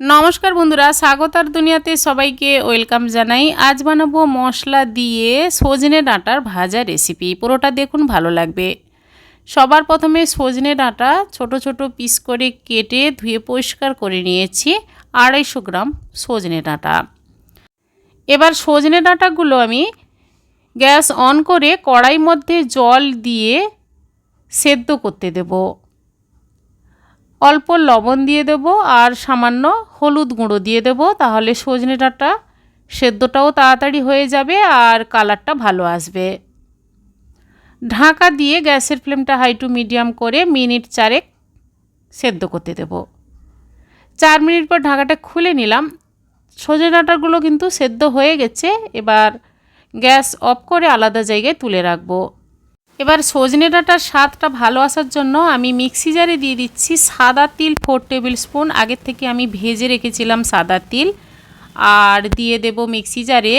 নমস্কার বন্ধুরা স্বাগতার দুনিয়াতে সবাইকে ওয়েলকাম জানাই। আজ বানাবো মশলা দিয়ে সজনে ডাঁটার ভাজা রেসিপি। পুরোটা দেখুন, ভালো লাগবে। সবার প্রথমে সজনে ডাঁটা ছোট ছোট পিস করে কেটে ধুয়ে পরিষ্কার করে নিয়েছি, আড়াইশো গ্রাম সজনে ডাঁটা। এবার সজনে ডাঁটাগুলো আমি গ্যাস অন করে কড়াই মধ্যে জল দিয়ে সেদ্ধ করতে দেবো। অল্প লবণ দিয়ে দেব আর সামান্য হলুদ গুঁড়ো দিয়ে দেব, তাহলে সজনে ডাঁটা সেদ্ধটাও তাড়াতাড়ি হয়ে যাবে আর কালারটা ভালো আসবে। ঢাকা দিয়ে গ্যাসের ফ্লেমটা হাই টু মিডিয়াম করে মিনিট চারেক সেদ্ধ করতে দেব। চার মিনিট পর ঢাকাটা খুলে নিলাম। সজনে ডাঁটাগুলো কিন্তু সেদ্ধ হয়ে গেছে, এবার গ্যাস অফ করে আলাদা জায়গায় তুলে রাখব। এবার সজনে ডাঁটার স্বাদটা ভালো আসার জন্য আমি মিক্সি জারে দিয়ে দিচ্ছি সাদা তিল ফোর টেবিল স্পুন আগের থেকে আমি ভেজে রেখেছিলাম সাদা তিল। আর দিয়ে দেব মিক্সি জারে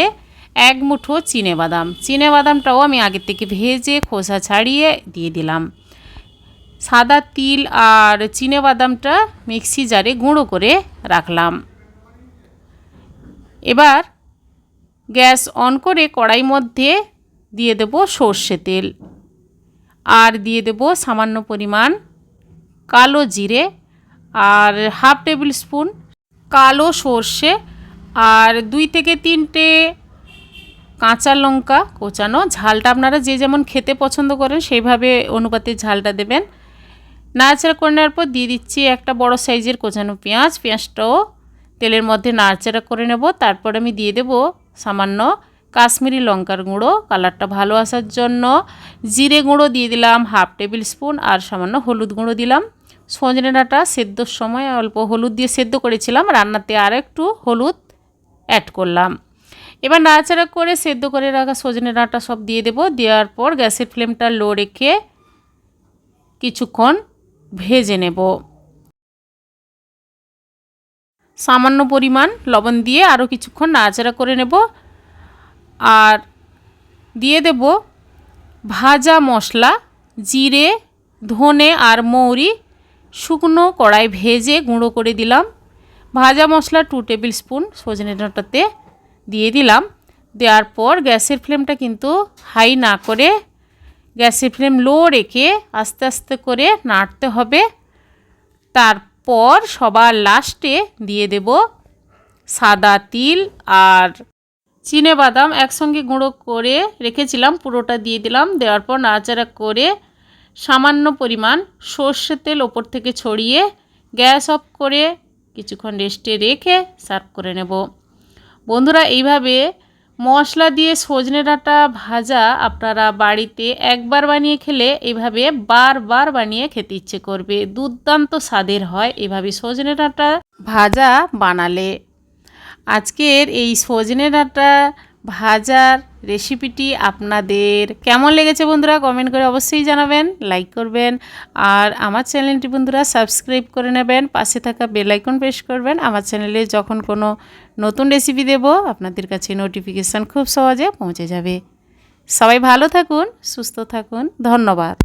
এক মুঠো চিনে বাদাম। চিনে বাদামটাও আমি আগের থেকে ভেজে খোসা ছাড়িয়ে দিয়ে দিলাম। সাদা তিল আর চিনে বাদামটা মিক্সি জারে গুঁড়ো করে রাখলাম। এবার গ্যাস অন করে কড়াই মধ্যে দিয়ে দেব সর্ষে তেল। আর দিয়ে দেব সামান্য পরিমাণ কালো জিরে আর হাফ টেবিল স্পুন কালো সর্ষে আর দুই থেকে তিনটে কাঁচা লঙ্কা কোচানো। ঝালটা আপনারা যে যেমন খেতে পছন্দ করেন সেইভাবে অনুপাতে ঝালটা দেবেন। নাড়াচাড়া করে নেওয়ার পর দিয়ে দিচ্ছি একটা বড় সাইজের কোচানো পেঁয়াজ। পেঁয়াজটাও তেলের মধ্যে নাড়াচাড়া করে নেব। তারপর আমি দিয়ে দেব সামান্য কাশ্মীরি লঙ্কার গুঁড়ো, কালারটা ভালো আসার জন্য জিরে গুঁড়ো দিয়ে দিলাম, হাফ টেবিল স্পুন, আর সামান্য হলুদ গুঁড়ো দিলাম। সজনে ডাঁটা সেদ্ধর সময় অল্প হলুদ দিয়ে সেদ্ধ করেছিলাম, রান্নাতে আর একটু হলুদ অ্যাড করলাম। এবার নাড়াচাড়া করে সেদ্ধ করে রাখা সজনে ডাঁটা সব দিয়ে দেবো, দেওয়ার পর গ্যাসের ফ্লেমটা লো রেখে কিছুক্ষণ ভেজে নেব। সামান্য পরিমাণ লবণ দিয়ে আরও কিছুক্ষণ নাড়াচাড়া করে নেব। আর দিয়ে দেব ভাজা মশলা, জিরে, ধনে আর মৌরি, শুকনো কড়াই ভেজে গুঁড়ো করে দিলাম। ভাজা মশলা টু টেবিল স্পুন সজনে ডাঁটাতে দিয়ে দিলাম। দেওয়ার পর গ্যাসের ফ্লেমটা কিন্তু হাই না করে গ্যাসের ফ্লেম লো রেখে আস্তে আস্তে করে নাড়তে হবে। তারপর সবার লাস্টে দিয়ে দেব সাদা তিল আর চিনে বাদাম একসঙ্গে গুঁড়ো করে রেখেছিলাম, পুরোটা দিয়ে দিলাম, দেওয়ার পর নাড়াচাড়া করে সামান্য পরিমাণ সর্ষের তেল ওপর থেকে ছড়িয়ে গ্যাস অফ করে কিছুক্ষণ রেস্টে রেখে সার্ভ করে নেব। বন্ধুরা, এইভাবে মশলা দিয়ে সজনে ডাঁটা ভাজা আপনারা বাড়িতে একবার বানিয়ে খেলে এভাবে বারবার বানিয়ে খেতে ইচ্ছে করবে। দুর্দান্ত স্বাদের হয় এভাবে সজনে ডাঁটা ভাজা বানালে। আজকের এই সজনে ডাঁটা ভাজার রেসিপিটি আপনাদের কেমন লেগেছে বন্ধুরা কমেন্ট করে অবশ্যই জানাবেন লাইক করবেন আর আমার চ্যানেলটি বন্ধুরা সাবস্ক্রাইব করে নেবেন, পাশে থাকা বেলাইকন প্রেস করবেন। আমার চ্যানেলে যখন কোনো নতুন রেসিপি দেব, আপনাদের কাছে নোটিফিকেশান খুব সহজে পৌঁছে যাবে। সবাই ভালো থাকুন, সুস্থ থাকুন, ধন্যবাদ।